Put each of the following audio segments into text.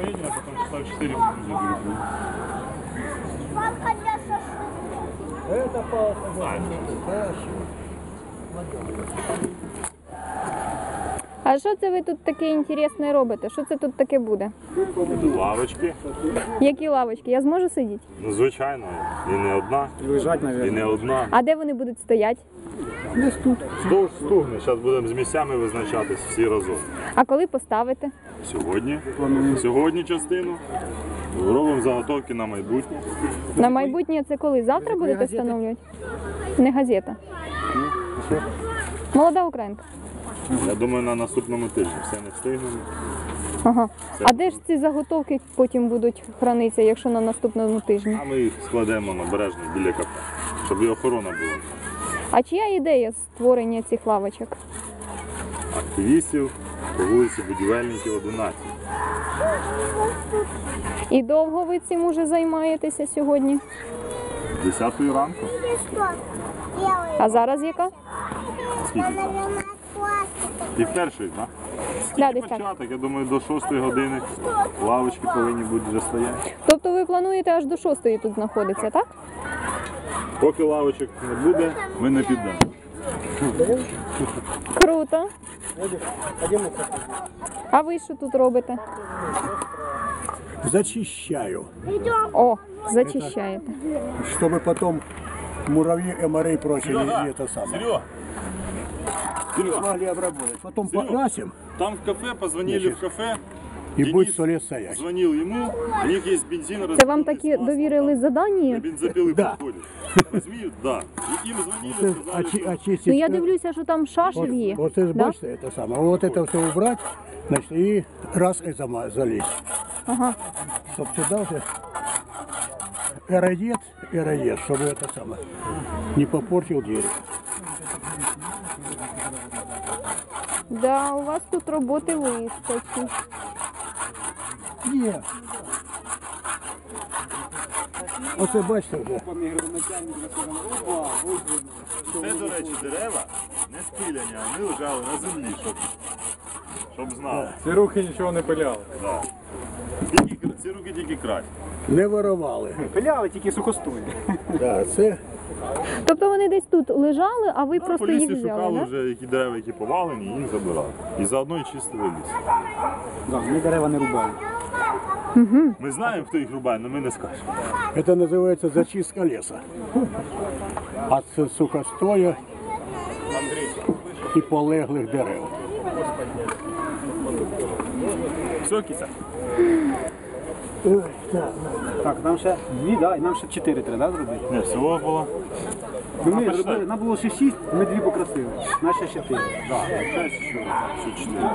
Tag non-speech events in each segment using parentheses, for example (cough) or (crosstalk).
поедем, а потом часа в 4 уже берут. Палка для шашлыка. Это палка. Хорошо. А що це ви тут таке інтересне робите? Що це тут таке буде? Лавочки. Які лавочки? Я зможу сидіти? Ну, звичайно, і не одна, Лежать, і не одна. А де вони будуть стояти? Десь тут. Здовж стугне. Зараз будемо з місцями визначатись всі разом. А коли поставите? Сьогодні. Сьогодні частину. Робимо заготовки на майбутнє. На майбутнє це коли? Завтра будете встановлювати? Не газета. Молода українка. Я думаю, на наступному тижні все не встигнемо. Ага. А де ж ці заготовки потім будуть хранитися, якщо на наступному тижні? А ми їх складемо набережно біля кафе, щоб і охорона була. А чия ідея створення цих лавочок? Активістів по вулиці Будівельників 11. І довго ви цим уже займаєтеся сьогодні? З 10 ранку. А зараз яка? Скільки? Наверное, першої, так? Да, десь так. Початок, я думаю, до 6 години лавочки повинні бути вже стояти. Тобто ви плануєте аж до шостої тут знаходитися, так? Поки лавочок не буде, ми не підемо. Круто. А ви що тут робите? Зачищаю, О, зачищаєте. чтобы потом муравьи, эморы и прочее не, не это самое. Серега, Не смогли обработать. Потом покрасим, там в кафе, позвонили в кафе, и Денис будет сто лет стоять. звонил ему, у них есть бензин. Це вам такі довірили На задання? бензопилы Да. подходят. Разумеют? Да. И им звонили, сказали, Очи- что очистить. Ну я э, дивлюся, що там шашель Вот, є. вот это, да? бачите, это самое. Вот это все убрать, значит, и раз и зама- залезть. Ага. Чтоб сюда уже эродет, эродет, чтобы это самое не попортил дерево. Да, у вас тут роботи вистачить. Є. Оце бачите вже. Це, до речі, дерева не спиляні, а вони лежали на землі, щоб, щоб знали. Ці руки нічого не пиляли. Да. Тільки, ці руки тільки красть. Не вирували. Пиляли тільки сухостої. Да, це Тобто вони десь тут лежали, а ви Ну, просто їх взяли, шукали да? вже які дерева, які повалені, і їх забирали. І заодно і чистили ліс. Да, ми дерева не рубаємо. Ми знаємо, хто їх рубає, але ми не скажемо. Это называется зачистка леса. От су- сухостоя і полеглих дерев. Все, кіця? Так, нам ще дві, да, і нам ще чотири треба да, зробити. Ні, всього було. Ну, ми зробили, нам було ще шість, ми дві покрасили. Нас ще чотири. Так, шесть ще чотири.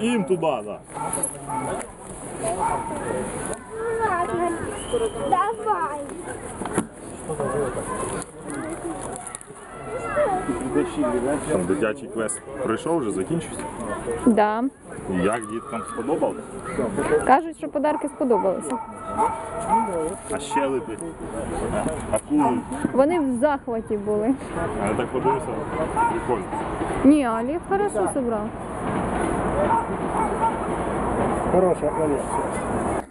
І, їм туди. Да. Ладно. Давай. Там дитячий квест пройшов вже, закінчився. Да. Як діткам сподобалося? Кажуть, що подарки сподобалися. А щелепи, акули. Вони в захваті були. А я так подивився, прикольно. Ні, Олег хорошо зібрав. Хороша колекція.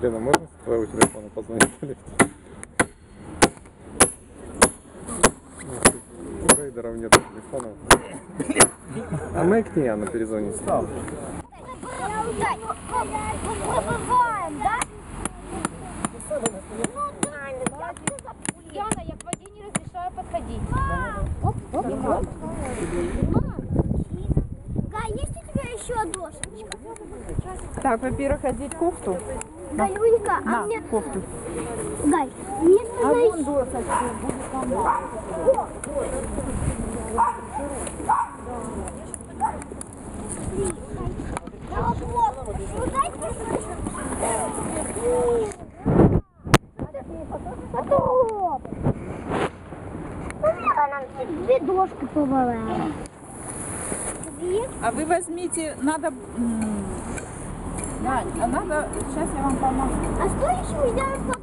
Лена, можно с твоего телефона позвонить? (laughs) У рейдеров нет телефонов. А мы к ней, она перезвонит. Да? Ну да, ну как ты запустил? Яна, я к воде не разрешаю подходить. Мам, Гай, есть у тебя еще дошечка? Так, во-первых, одеть кофту. Галюнька, а На, мне... кофту. Гай, мне А надо вон досочку, будет там. Потом. нам тут дві дошки повалили. Дві? А вы возьмите, надо... Нань, а надо... Сейчас я вам помогу. А что еще я